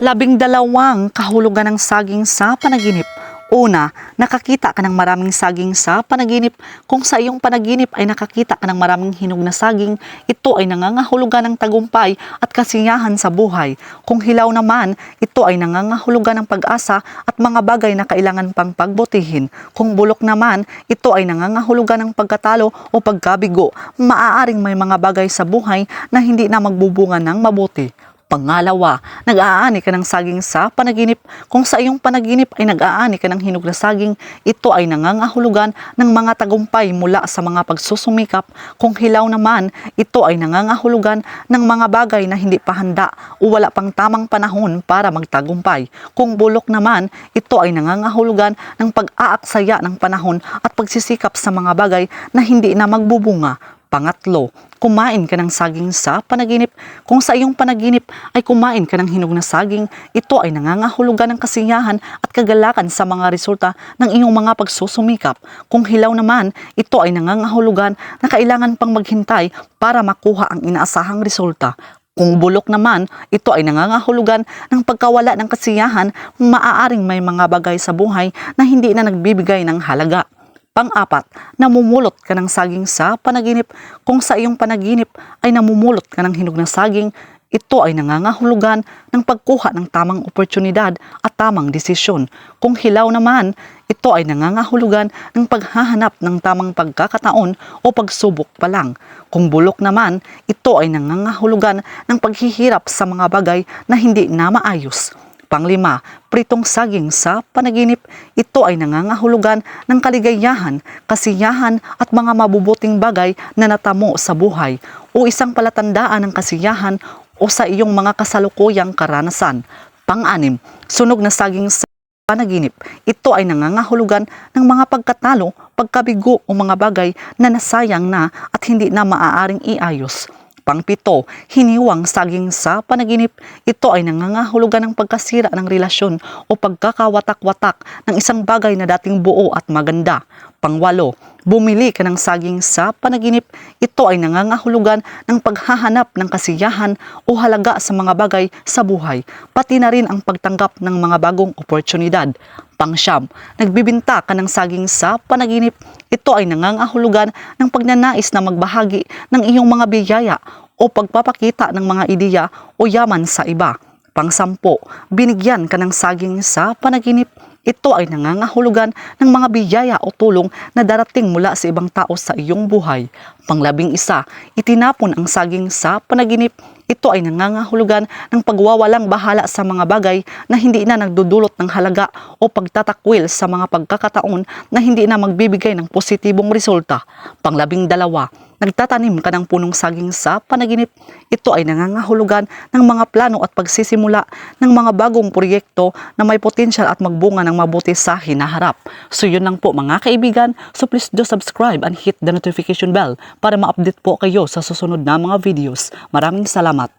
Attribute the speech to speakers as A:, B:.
A: labing dalawang kahulugan ng saging sa panaginip. Una, nakakita ka ng maraming saging sa panaginip. Kung sa iyong panaginip ay nakakita ka ng maraming hinog na saging, ito ay nangangahulugan ng tagumpay at kasiyahan sa buhay. Kung hilaw naman, ito ay nangangahulugan ng pag-asa at mga bagay na kailangan pang pagbutihin. Kung bulok naman, ito ay nangangahulugan ng pagkatalo o pagkabigo. Maaaring may mga bagay sa buhay na hindi na magbubunga ng mabuti. Pangalawa, nag-aani ka ng saging sa panaginip. Kung sa iyong panaginip ay nag-aani ka ng hinog na saging, ito ay nangangahulugan ng mga tagumpay mula sa mga pagsusumikap. Kung hilaw naman, ito ay nangangahulugan ng mga bagay na hindi pa handa o wala pang tamang panahon para magtagumpay. Kung bulok naman, ito ay nangangahulugan ng pag-aaksaya ng panahon at pagsisikap sa mga bagay na hindi na magbubunga. Pangatlo, kumain ka ng saging sa panaginip. Kung sa iyong panaginip ay kumain ka ng hinog na saging, ito ay nangangahulugan ng kasiyahan at kagalakan sa mga resulta ng iyong mga pagsusumikap. Kung hilaw naman, ito ay nangangahulugan na kailangan pang maghintay para makuha ang inaasahang resulta. Kung bulok naman, ito ay nangangahulugan ng pagkawala ng kasiyahan, maaaring may mga bagay sa buhay na hindi na nagbibigay ng halaga. Pang-apat, namumulot ka ng saging sa panaginip. Kung sa iyong panaginip ay namumulot ka ng hinog na saging, ito ay nangangahulugan ng pagkuha ng tamang oportunidad at tamang desisyon. Kung hilaw naman, ito ay nangangahulugan ng paghahanap ng tamang pagkakataon o pagsubok pa lang. Kung bulok naman, ito ay nangangahulugan ng paghihirap sa mga bagay na hindi na maayos. Panglima, pritong saging sa panaginip. Ito ay nangangahulugan ng kaligayahan, kasiyahan at mga mabubuting bagay na natamo sa buhay o isang palatandaan ng kasiyahan o sa iyong mga kasalukuyang karanasan. Pang-anim, sunog na saging sa panaginip. Ito ay nangangahulugan ng mga pagkatalo, pagkabigo o mga bagay na nasayang na at hindi na maaaring iayos. Pangpito, hiniwang saging sa panaginip. Ito ay nangangahulugan ng pagkasira ng relasyon o pagkakawatak-watak ng isang bagay na dating buo at maganda. Pangwalo, bumili ka ng saging sa panaginip. Ito ay nangangahulugan ng paghahanap ng kasiyahan o halaga sa mga bagay sa buhay, pati na rin ang pagtanggap ng mga bagong oportunidad. Pangsyam, nagbibinta ka ng saging sa panaginip. Ito ay nangangahulugan ng pagnanais na magbahagi ng iyong mga biyaya o pagpapakita ng mga ideya o yaman sa iba. Pangsampo, binigyan ka ng saging sa panaginip. Ito ay nangangahulugan ng mga biyaya o tulong na darating mula sa ibang tao sa iyong buhay. Panglabing isa, itinapon ang saging sa panaginip. Ito ay nangangahulugan ng pagwawalang bahala sa mga bagay na hindi na nagdudulot ng halaga o pagtatakwil sa mga pagkakataon na hindi na magbibigay ng positibong resulta. Panglabing dalawa, nagtatanim ka ng punong saging sa panaginip. Ito ay nangangahulugan ng mga plano at pagsisimula ng mga bagong proyekto na may potensyal at magbunga ng mabuti sa hinaharap. So yun lang po mga kaibigan. So please do subscribe and hit the notification bell para ma-update po kayo sa susunod na mga videos. Maraming salamat. ま